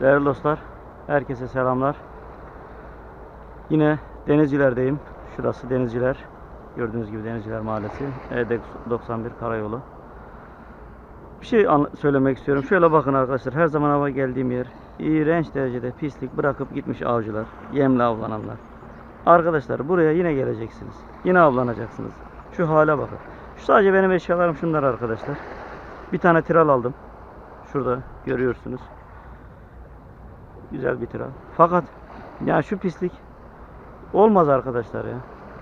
Değerli dostlar, herkese selamlar. Yine Denizciler'deyim. Şurası Denizciler. Gördüğünüz gibi Denizciler Mahallesi. E91 Karayolu. Bir şey söylemek istiyorum. Şöyle bakın arkadaşlar. Her zaman hava geldiğim yer. iğrenç derecede pislik bırakıp gitmiş avcılar. Yemle avlananlar. Arkadaşlar buraya yine geleceksiniz. Yine avlanacaksınız. Şu hale bakın. Şu sadece benim eşyalarım şunlar arkadaşlar. Bir tane tiral aldım. Şurada görüyorsunuz. Güzel bir tiral. Fakat ya şu pislik olmaz arkadaşlar ya.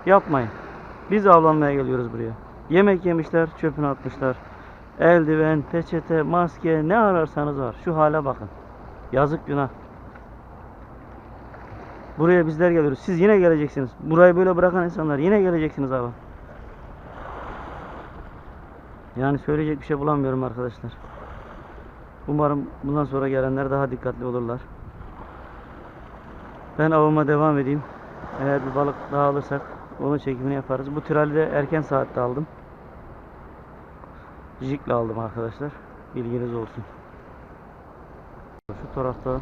Yapmayın. Biz avlanmaya geliyoruz buraya. Yemek yemişler, çöpünü atmışlar. Eldiven, peçete, maske ne ararsanız var. Şu hale bakın. Yazık günah. Buraya bizler geliyoruz. Siz yine geleceksiniz. Burayı böyle bırakan insanlar yine geleceksiniz abi. Yani söyleyecek bir şey bulamıyorum arkadaşlar. Umarım bundan sonra gelenler daha dikkatli olurlar. Ben avıma devam edeyim. Eğer bir balık daha alırsak onun çekimini yaparız. Bu tirali de erken saatte aldım. Jikle aldım arkadaşlar. Bilginiz olsun. Şu tarafta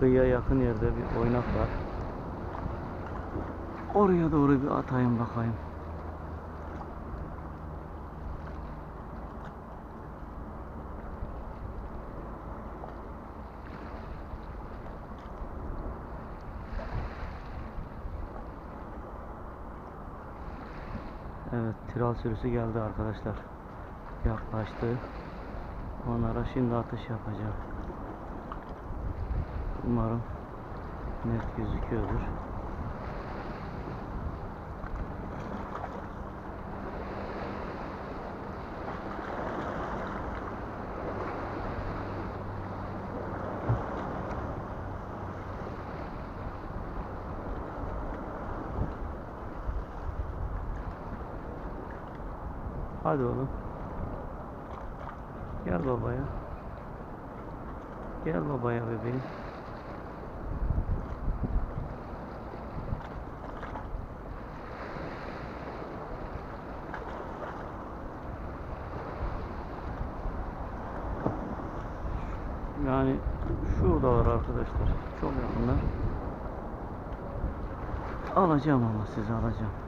kıyıya yakın yerde bir oynak var. Oraya doğru bir atayım bakayım. Tiral sürüsü geldi arkadaşlar. Yaklaştı. Onlara şimdi atış yapacağım. Umarım net gözüküyordur. Hadi oğlum. Gel babaya. Gel babaya bebeğim. Yani şurada var arkadaşlar. Çok yakınlar. Alacağım ama sizi alacağım.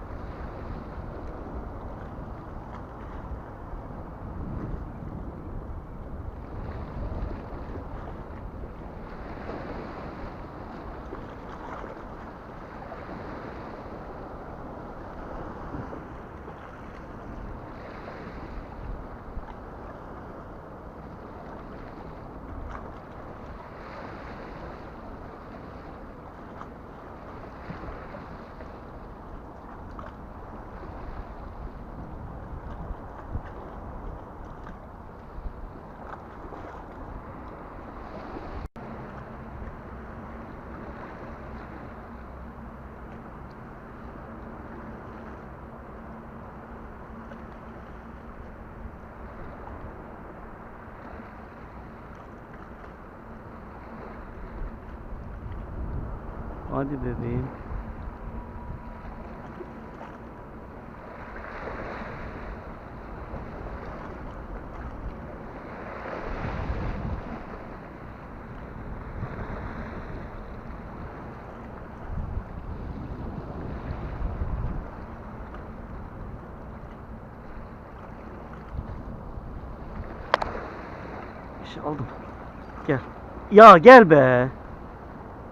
Hadi bebeğim. İşte aldım. Gel. Ya gel be.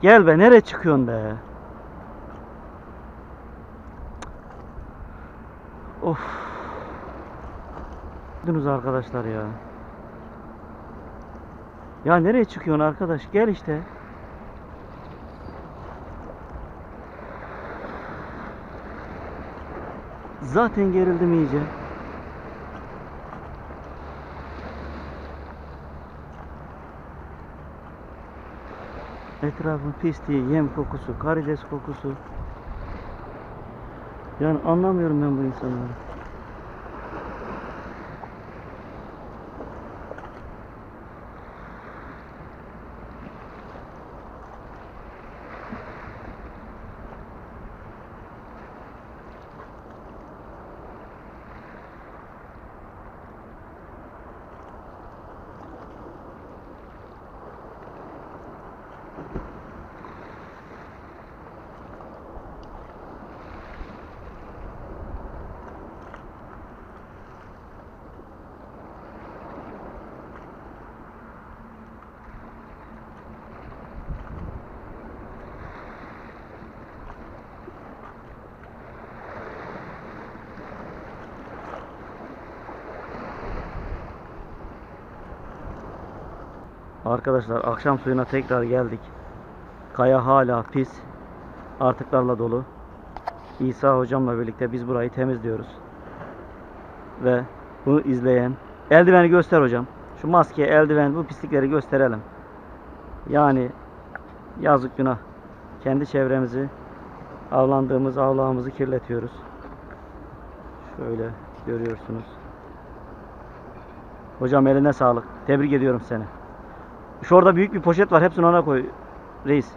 Gel be nereye çıkıyorsun be? Of. Gördünüz arkadaşlar ya. Ya nereye çıkıyorsun arkadaş? Gel işte. Zaten gerildim iyice. Etrafın pisliği, yem kokusu, karides kokusu. Yani anlamıyorum ben bu insanları. Arkadaşlar akşam suyuna tekrar geldik. Kaya hala pis. Artıklarla dolu. İsa hocamla birlikte biz burayı temizliyoruz. Ve bunu izleyen eldiveni göster hocam. Şu maske, eldiven, bu pislikleri gösterelim. Yani yazık günah. Kendi çevremizi avlandığımız avlağımızı kirletiyoruz. Şöyle görüyorsunuz. Hocam eline sağlık. Tebrik ediyorum seni. Şu orada büyük bir poşet var. Hepsini ona koy. Reis.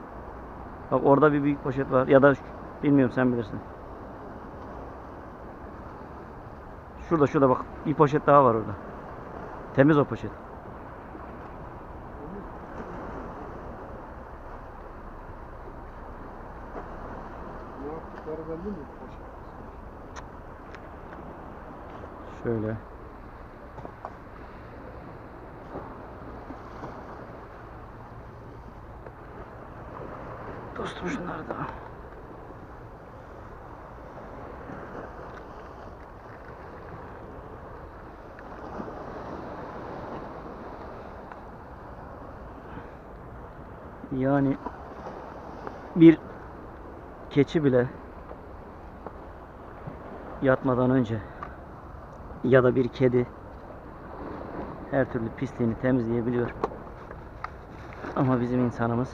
Bak orada bir büyük poşet var. Ya da bilmiyorum sen bilirsin. Şurada şurada bak. Bir poşet daha var orada. Temiz o poşet. Şöyle. Dostum şunları da. Yani bir keçi bile yatmadan önce ya da bir kedi her türlü pisliğini temizleyebiliyor. Ama bizim insanımız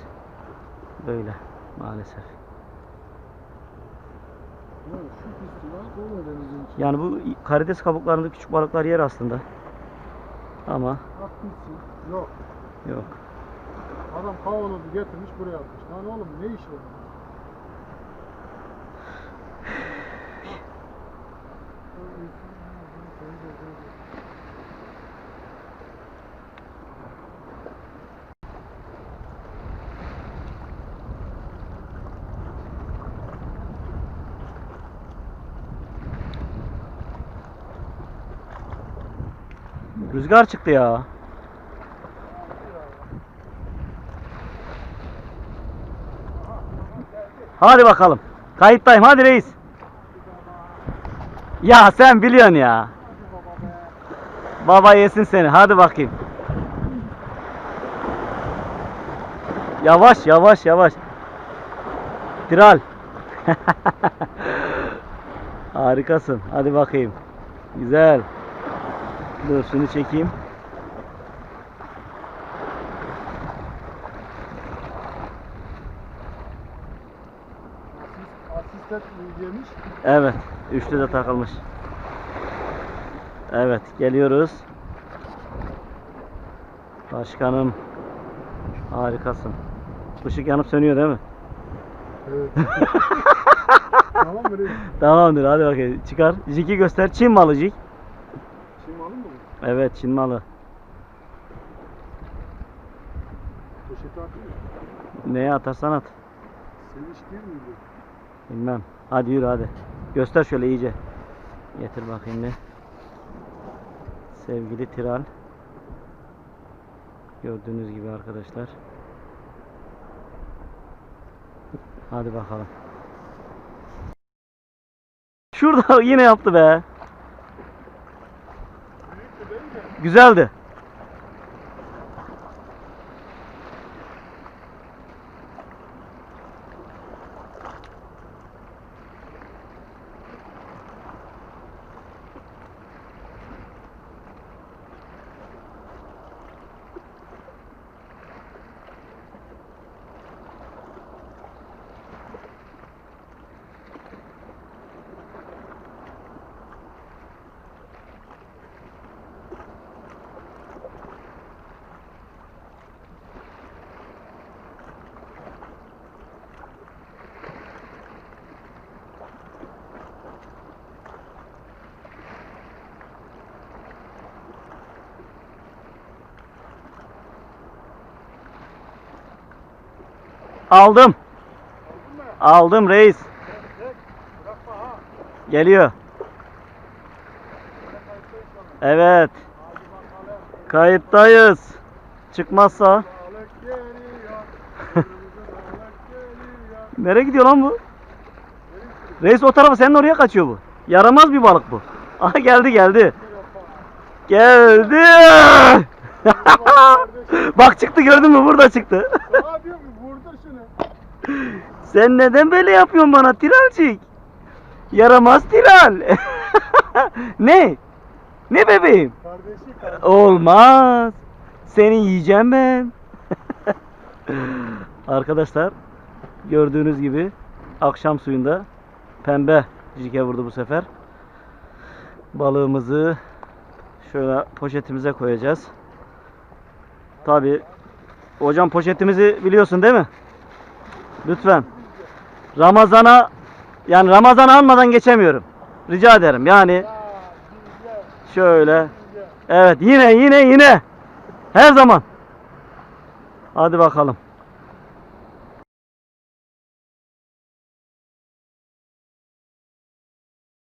böyle maalesef. Yani bu karides kabuklarında küçük balıklar yer aslında. Ama. Yok. yok. Adam kavanozu getirmiş buraya atmış. Lan oğlum ne iş var? Rüzgar çıktı ya. Hadi bakalım. Kayıttayım. Hadi reis. Ya sen biliyorsun ya. Baba yesin seni. Hadi bakayım. Yavaş yavaş yavaş. Tiral. Harikasın. Hadi bakayım. Güzel. Dur şunu çekeyim. Asist, asistat yemiş. Evet. Üçlü de takılmış. Evet. Geliyoruz. Başkanım. Harikasın. Işık yanıp sönüyor değil mi? Evet. tamam mı? Tamamdır. Hadi bakayım. Çıkar. Jiki göster. Çin malı jik. Şimdi alın mı? bu? Evet. Çin malı. Poşeti atayım? Neye atarsan at. Sevinç değil miydi? Bilmem. Hadi yürü hadi. Göster şöyle iyice. Getir bakayım bir. Sevgili Tiral. Gördüğünüz gibi arkadaşlar. Hadi bakalım. Şurada yine yaptı be. Büyüktü değil mi? Güzeldi. Aldım. Aldım reis. Geliyor. Evet. Kayıttayız. Çıkmazsa. Nereye gidiyor lan bu? Reis o tarafa senin oraya kaçıyor bu. Yaramaz bir balık bu. Aha geldi geldi. Geldi. Bak çıktı gördün mü? Burada çıktı. Sen neden böyle yapıyorsun bana Tilalcik? Yaramaz Tilal. ne? Ne bebeğim? Kardeşi kardeşi. Olmaz. Seni yiyeceğim ben. Arkadaşlar gördüğünüz gibi akşam suyunda pembe cike vurdu bu sefer. Balığımızı şöyle poşetimize koyacağız. Tabi hocam poşetimizi biliyorsun değil mi? Lütfen. Ramazana yani Ramazan almadan geçemiyorum. Rica ederim. Yani şöyle. Evet yine yine yine. Her zaman. Hadi bakalım.